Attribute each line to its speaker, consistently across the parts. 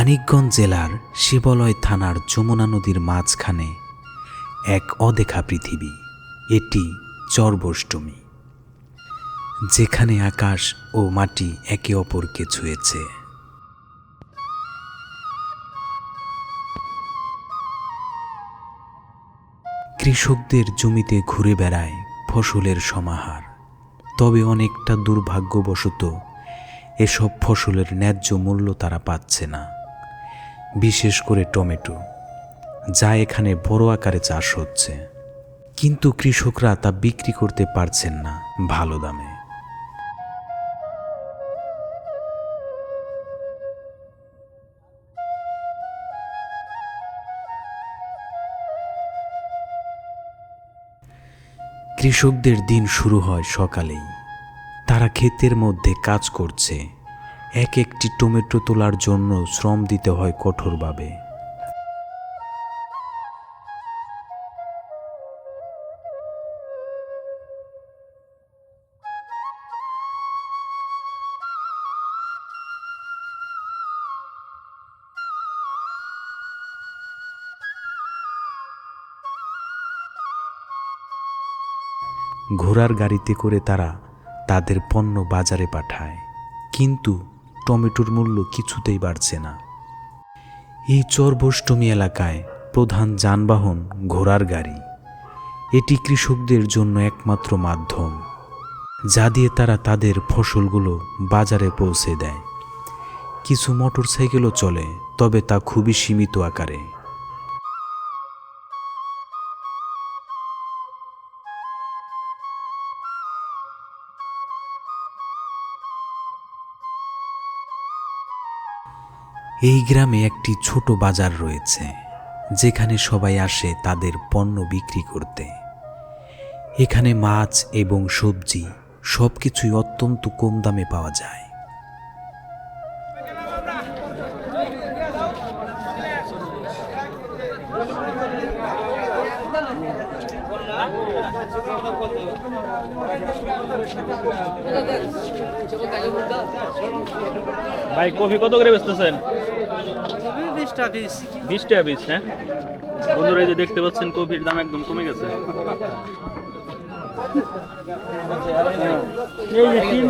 Speaker 1: মানিকগঞ্জ জেলার শিবলয় থানার যমুনা নদীর মাঝখানে এক অদেখা পৃথিবী, এটি চর্বষ্টমী যেখানে আকাশ ও মাটি একে অপরকে ছুঁয়েছে। কৃষকদের জমিতে ঘুরে বেড়ায় ফসলের সমাহার, তবে অনেকটা দুর্ভাগ্যবশত এসব ফসলের ন্যায্য মূল্য তারা পাচ্ছে না। বিশেষ করে টমেটো, যা এখানে বড় আকারে চাষ হচ্ছে। কিন্তু কৃষকরা তা বিক্রি করতে পারছেন না ভালো দামে। কৃষকদের দিন শুরু হয় সকালেই। তারা ক্ষেতের মধ্যে কাজ করছে। এক একটি টমেটো তোলার জন্য শ্রম দিতে হয় কঠোরভাবে। ঘোড়ার গাড়িতে করে তারা তাদের পণ্য বাজারে পাঠায়। কিন্তু টমেটোর মূল্য কিছুতেই বাড়ছে না। এই চরবষ্টমী এলাকায় প্রধান যানবাহন, ঘোড়ার গাড়ি। এটি কৃষকদের জন্য একমাত্র মাধ্যম, যা দিয়ে তারা তাদের ফসলগুলো বাজারে পৌঁছে দেয়। কিছু মোটরসাইকেলও চলে, তবে তা খুবই সীমিত আকারে। এই গ্রামে একটি ছোট বাজার রয়েছে, যেখানে সবাই আসে তাদের পণ্য বিক্রি করতে। এখানে মাছ এবং সবজি সব কিছুই অত্যন্ত কম দামে পাওয়া যায়।
Speaker 2: ভাই কফি কত করে বেচতেছেন?
Speaker 3: বিশটা পিস
Speaker 2: বিশ টাকা পিস হ্যাঁ? বন্ধুরা এই যে দেখতে পাচ্ছেন কফির দাম একদম কমে গেছে। এই যে সিম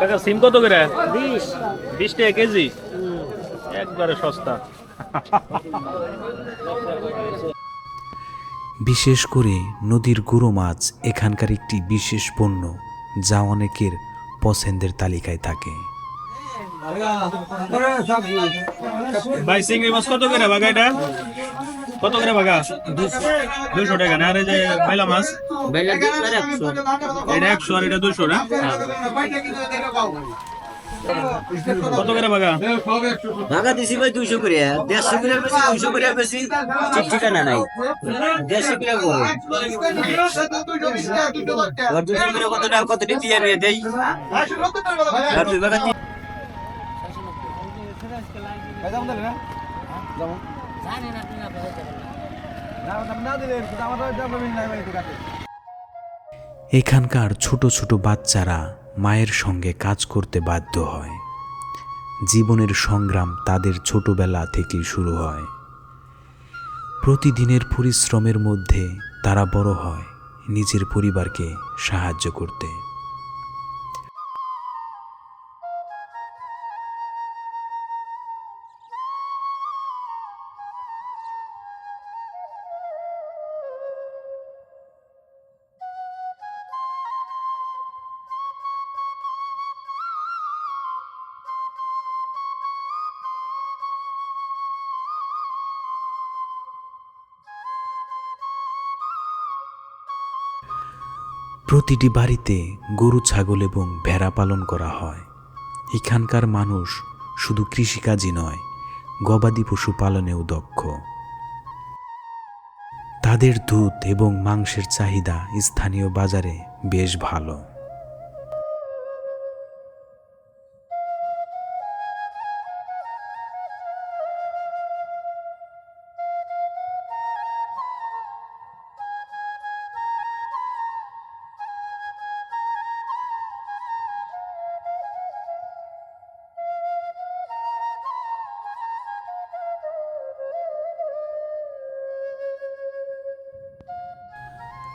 Speaker 2: কাকা সিম কত করে?
Speaker 3: বিশ।
Speaker 2: বিশ টাকা কেজি? একবারে সস্তা।
Speaker 1: বিশেষ করে নদীর গুঁড়ো মাছ এখানকার একটি বিশেষ পণ্য যা অনেকের পছন্দের তালিকায় থাকে।
Speaker 2: ভাই চিংড়ি মাছ কত করে বাগা এটা? কত করে বাগা দুশো টাকা না? আর এই যে বাইলা মাছ?
Speaker 3: একশো।
Speaker 2: এটা একশো আর এটা দুশো না? কত করে
Speaker 3: ভাগা? দিছি ভাই দুইশো করে। দেড়শো করে বেশি দুইশো করে বেশি ঠিক ঠিকানা নাই। দেড়শো করে দুশো করে কত টাকা কত দিয়ে নিয়ে দেই? আর দুই ভাগা
Speaker 1: এখানকার ছোট ছোট বাচ্চারা মায়ের সঙ্গে কাজ করতে বাধ্য হয়। জীবনের সংগ্রাম তাদের ছোটবেলা থেকে শুরু হয়। প্রতিদিনের পরিশ্রমের মধ্যে তারা বড় হয় নিজের পরিবারকে সাহায্য করতে। প্রতিটি বাড়িতে গরু, ছাগল এবং ভেড়া পালন করা হয়। এখানকার মানুষ শুধু কৃষিকাজই নয়, গবাদি পশু পালনেও দক্ষ। তাদের দুধ এবং মাংসের চাহিদা স্থানীয় বাজারে বেশ ভালো।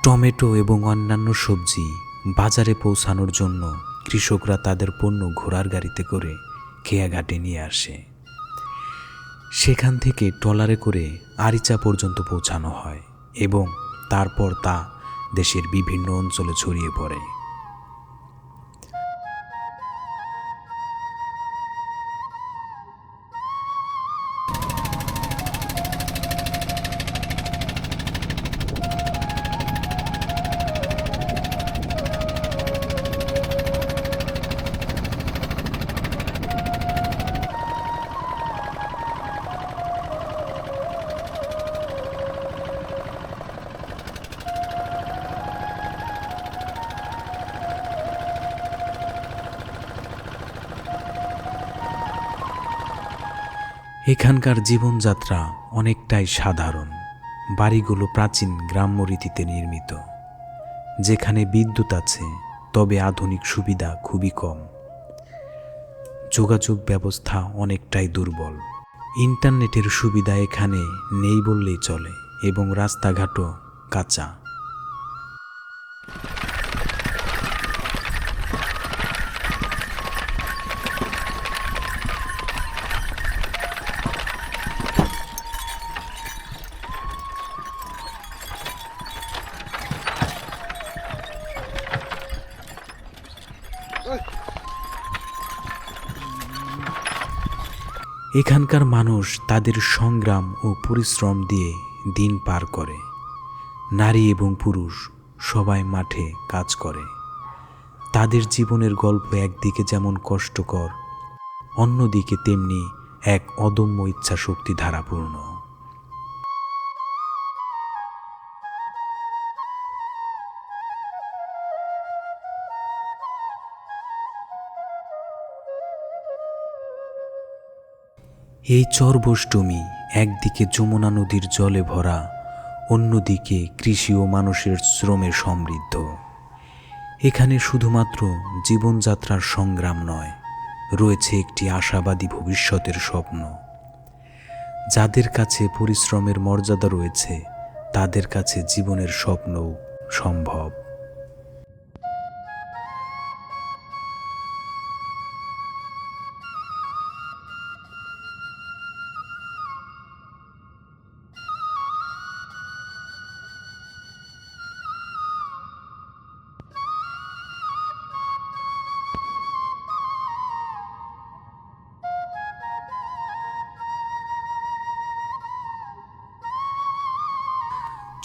Speaker 1: টমেটো এবং অন্যান্য সবজি বাজারে পৌঁছানোর জন্য কৃষকরা তাদের পণ্য ঘোড়ার গাড়িতে করে খেয়াঘাটে নিয়ে আসে। সেখান থেকে ট্রলারে করে আরিচা পর্যন্ত পৌঁছানো হয় এবং তারপর তা দেশের বিভিন্ন অঞ্চলে ছড়িয়ে পড়ে। এখানকার জীবনযাত্রা অনেকটাই সাধারণ। বাড়িগুলো প্রাচীন গ্রাম্য রীতিতে নির্মিত। যেখানে বিদ্যুৎ আছে, তবে আধুনিক সুবিধা খুবই কম। যোগাযোগ ব্যবস্থা অনেকটাই দুর্বল। ইন্টারনেটের সুবিধা এখানে নেই বললেই চলে, এবং রাস্তাঘাটও কাঁচা। এখানকার মানুষ তাদের সংগ্রাম ও পরিশ্রম দিয়ে দিন পার করে। নারী এবং পুরুষ সবাই মাঠে কাজ করে। তাদের জীবনের গল্প একদিকে যেমন কষ্টকর, অন্যদিকে তেমনি এক অদম্য ইচ্ছা শক্তি ধারাপূর্ণ। এই চর্বষ্টমী একদিকে যমুনা নদীর জলে ভরা, অন্যদিকে কৃষি ও মানুষের শ্রমে সমৃদ্ধ। এখানে শুধুমাত্র জীবনযাত্রার সংগ্রাম নয়, রয়েছে একটি আশাবাদী ভবিষ্যতের স্বপ্ন। যাদের কাছে পরিশ্রমের মর্যাদা রয়েছে, তাদের কাছে জীবনের স্বপ্নও সম্ভব।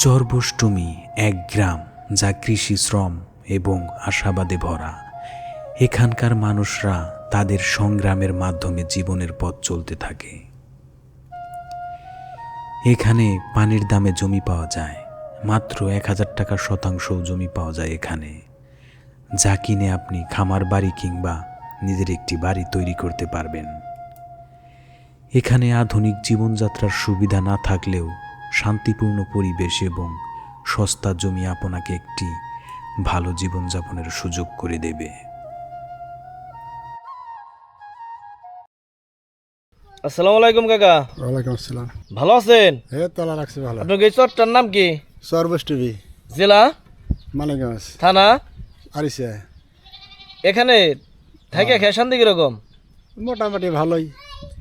Speaker 1: চর্বষ্টমী এক গ্রাম যা কৃষি শ্রম এবং আশাবাদে ভরা। এখানকার মানুষরা তাদের সংগ্রামের মাধ্যমে জীবনের পথ চলতে থাকে। এখানে পানির দামে জমি পাওয়া যায়। মাত্র এক হাজার টাকা শতাংশ জমি পাওয়া যায় এখানে। যা কিনে আপনি খামার, বাড়ি কিংবা নিজের একটি বাড়ি তৈরি করতে পারবেন। এখানে আধুনিক জীবনযাত্রার সুবিধা না থাকলেও শান্তিপূর্ণ পরিবেশ এবং সস্তা জমি আপনাকে একটি ভালো জীবনযাপনের সুযোগ করে দেবে।
Speaker 4: আসসালামু আলাইকুম কাকা।
Speaker 5: ওয়ালাইকুম আসসালাম।
Speaker 4: ভালো আছেন?
Speaker 5: হে তলা রাখছি ভালো।
Speaker 4: আপনার এই চরটার নাম কি?
Speaker 5: সর্বশ টিভি।
Speaker 4: জেলা?
Speaker 5: মালিগঞ্জ
Speaker 4: থানা?
Speaker 5: আরিসে।
Speaker 4: এখানে থাকে খেয়ে শান্তি কীরকম?
Speaker 5: মোটামুটি ভালোই।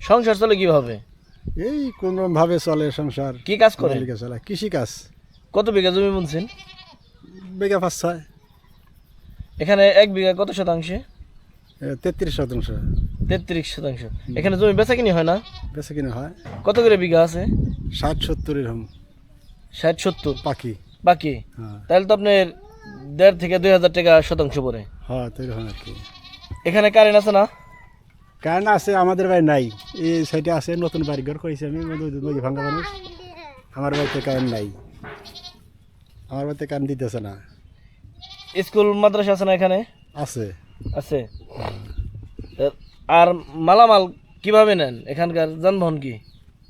Speaker 4: সংসার চলে কীভাবে?
Speaker 5: এই কোন ভাবে চলে সংসার।
Speaker 4: কি কাজ
Speaker 5: মালিকে চলে। কৃষি কাজ।
Speaker 4: কত বিঘা জমি বুনছেন?
Speaker 5: বিঘা পাঁচ ছয়।
Speaker 4: এখানে এক বিঘা কত শতাংশে?
Speaker 5: তেত্রিশ শতাংশ।
Speaker 4: তেত্রিশ শতাংশ। এখানে জমি বেচা কিনি হয় না?
Speaker 5: বেশি কিনে হয়।
Speaker 4: কত করে বিঘা আছে?
Speaker 5: ষাট সত্তর এরকম
Speaker 4: ষাট সত্তর?
Speaker 5: পাখি
Speaker 4: বাকি
Speaker 5: হ্যাঁ।
Speaker 4: তাহলে তো আপনার দেড় থেকে দুই হাজার টাকা শতাংশ পরে
Speaker 5: হ্যাঁ তো এরকম আর কি
Speaker 4: এখানে কারেন্ট আছে না?
Speaker 5: কারণ আছে আমাদের বাড়ি নাই। এই সাইডে আছে নতুন বাড়ি ঘর করেছি আমি নদী- ভাঙ্গা মানুষ। আমার বাড়িতে কারেন্ট নাই। আমার বাড়িতে কারেন্ট দিতেছে না।
Speaker 4: স্কুল মাদ্রাসা আছে না এখানে?
Speaker 5: আছে।
Speaker 4: আছে? আর মালামাল কীভাবে নেন? এখানকার যানবাহন কি?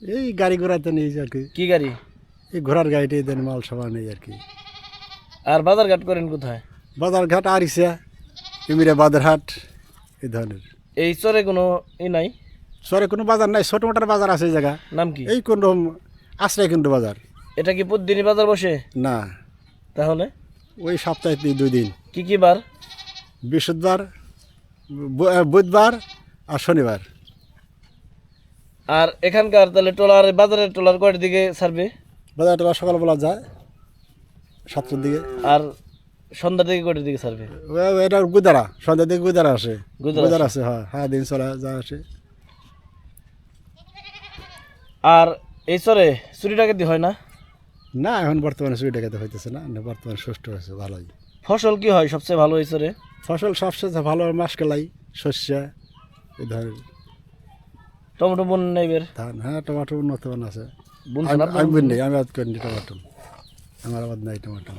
Speaker 5: এই গাড়ি ঘোড়াতে নেই আর কি।
Speaker 4: কি গাড়ি?
Speaker 5: এই ঘোড়ার গাড়িতে দেন মাল সবার নেই আর কি।
Speaker 4: আর বাজারঘাট করেন কোথায়?
Speaker 5: বাজারঘাট আরিসা এমিরা বাজারহাট এই ধরনের।
Speaker 4: এই চরে কোনো ই নাই?
Speaker 5: শহরে কোনো বাজার নাই ছোট মোটার বাজার আছে এই জায়গা।
Speaker 4: নাম কি?
Speaker 5: এই কোন রকম আশ্রয় কিন্তু বাজার।
Speaker 4: এটা কি প্রতিদিনই বাজার বসে?
Speaker 5: না।
Speaker 4: তাহলে?
Speaker 5: ওই সপ্তাহে দুই- দুই দিন।
Speaker 4: কি কি বার?
Speaker 5: বৃহস্পতিবার বু- আহ, বুধবার আর শনিবার।
Speaker 4: আর এখানকার তাহলে ট্রলার বাজারের ট্রলার কয়টার দিকে ছাড়বে?
Speaker 5: বাজারটা সকালবেলা যায় সাতটার দিকে।
Speaker 4: আর সন্ধ্যার দিকে কয়টার দিকে
Speaker 5: ও- এটা গুদারা সন্ধ্যার দিকে গুদারা আসে।
Speaker 4: গুদারা
Speaker 5: আছে হ্যাঁ হ্যাঁ দিন চলে যা আসে।
Speaker 4: আর এই চরে চুরি ডাকাতি হয় না?
Speaker 5: না এখন বর্তমানে সুই টাকাতে হইতেছে না বর্তমানে সুষ্ঠু হয়েছে ভালোই।
Speaker 4: ফসল কি হয় সবচেয়ে ভালো এই চরে?
Speaker 5: ফসল সবচেয়ে ভালো মাস কেলাই শস্য এই ধরেন
Speaker 4: টমেটো বন নেবের
Speaker 5: ধান হ্যাঁ টমেটো উন্নত মান আছে। আমি
Speaker 4: আপনারা?
Speaker 5: আমি আবাদ করিনি টমাটো। আমার আবাদ নাই টমাটো।